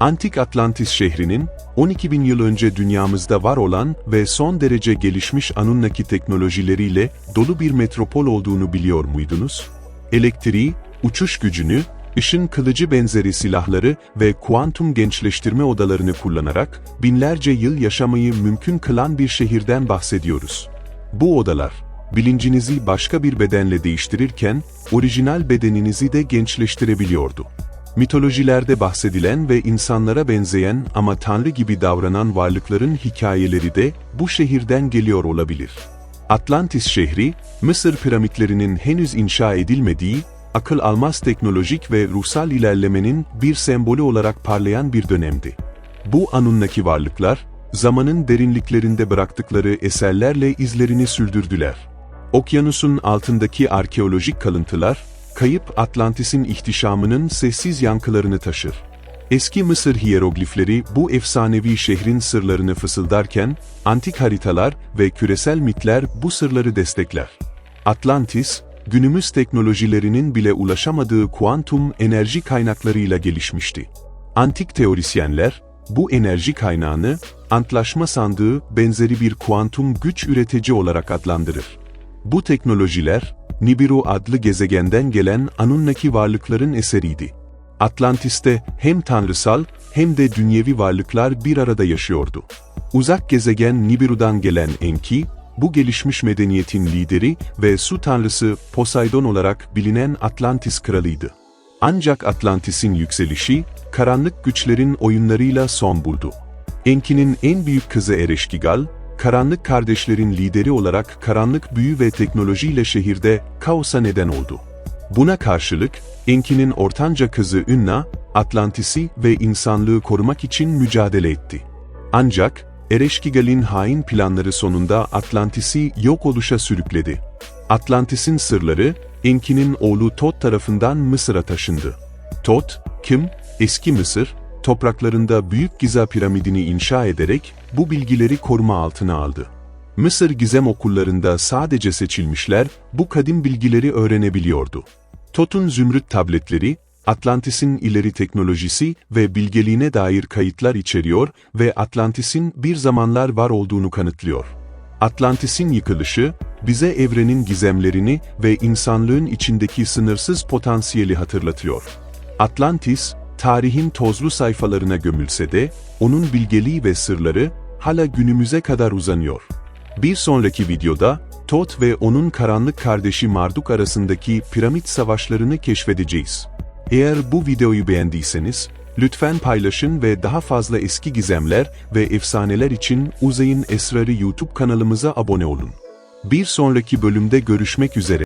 Antik Atlantis şehrinin, 12 bin yıl önce dünyamızda var olan ve son derece gelişmiş Anunnaki teknolojileriyle dolu bir metropol olduğunu biliyor muydunuz? Elektriği, uçuş gücünü, ışın kılıcı benzeri silahları ve kuantum gençleştirme odalarını kullanarak binlerce yıl yaşamayı mümkün kılan bir şehirden bahsediyoruz. Bu odalar, bilincinizi başka bir bedenle değiştirirken, orijinal bedeninizi de gençleştirebiliyordu. Mitolojilerde bahsedilen ve insanlara benzeyen ama tanrı gibi davranan varlıkların hikayeleri de bu şehirden geliyor olabilir. Atlantis şehri, Mısır piramitlerinin henüz inşa edilmediği, akıl almaz teknolojik ve ruhsal ilerlemenin bir sembolü olarak parlayan bir dönemdi. Bu Anunnaki varlıklar, zamanın derinliklerinde bıraktıkları eserlerle izlerini sürdürdüler. Okyanusun altındaki arkeolojik kalıntılar, kayıp Atlantis'in ihtişamının sessiz yankılarını taşır. Eski Mısır hiyeroglifleri bu efsanevi şehrin sırlarını fısıldarken, antik haritalar ve küresel mitler bu sırları destekler. Atlantis, günümüz teknolojilerinin bile ulaşamadığı kuantum enerji kaynaklarıyla gelişmişti. Antik teorisyenler, bu enerji kaynağını, antlaşma sandığı benzeri bir kuantum güç üretici olarak adlandırır. Bu teknolojiler, Nibiru adlı gezegenden gelen Anunnaki varlıkların eseriydi. Atlantis'te hem tanrısal hem de dünyevi varlıklar bir arada yaşıyordu. Uzak gezegen Nibiru'dan gelen Enki, bu gelişmiş medeniyetin lideri ve su tanrısı Poseidon olarak bilinen Atlantis kralıydı. Ancak Atlantis'in yükselişi, karanlık güçlerin oyunlarıyla son buldu. Enki'nin en büyük kızı Ereşkigal, karanlık kardeşlerin lideri olarak karanlık büyü ve teknolojiyle şehirde kaosa neden oldu. Buna karşılık, Enki'nin ortanca kızı Ünna, Atlantis'i ve insanlığı korumak için mücadele etti. Ancak, Ereşkigal'in hain planları sonunda Atlantis'i yok oluşa sürükledi. Atlantis'in sırları, Enki'nin oğlu Tot tarafından Mısır'a taşındı. Tot, kim? Eski Mısır, topraklarında Büyük Giza piramidini inşa ederek bu bilgileri koruma altına aldı. Mısır gizem okullarında sadece seçilmişler bu kadim bilgileri öğrenebiliyordu. Tot'un zümrüt tabletleri, Atlantis'in ileri teknolojisi ve bilgeliğine dair kayıtlar içeriyor ve Atlantis'in bir zamanlar var olduğunu kanıtlıyor. Atlantis'in yıkılışı, bize evrenin gizemlerini ve insanlığın içindeki sınırsız potansiyeli hatırlatıyor. Atlantis, tarihin tozlu sayfalarına gömülse de, onun bilgeliği ve sırları hala günümüze kadar uzanıyor. Bir sonraki videoda, Tot ve onun karanlık kardeşi Marduk arasındaki piramit savaşlarını keşfedeceğiz. Eğer bu videoyu beğendiyseniz, lütfen paylaşın ve daha fazla eski gizemler ve efsaneler için Uzay'ın Esrarı YouTube kanalımıza abone olun. Bir sonraki bölümde görüşmek üzere.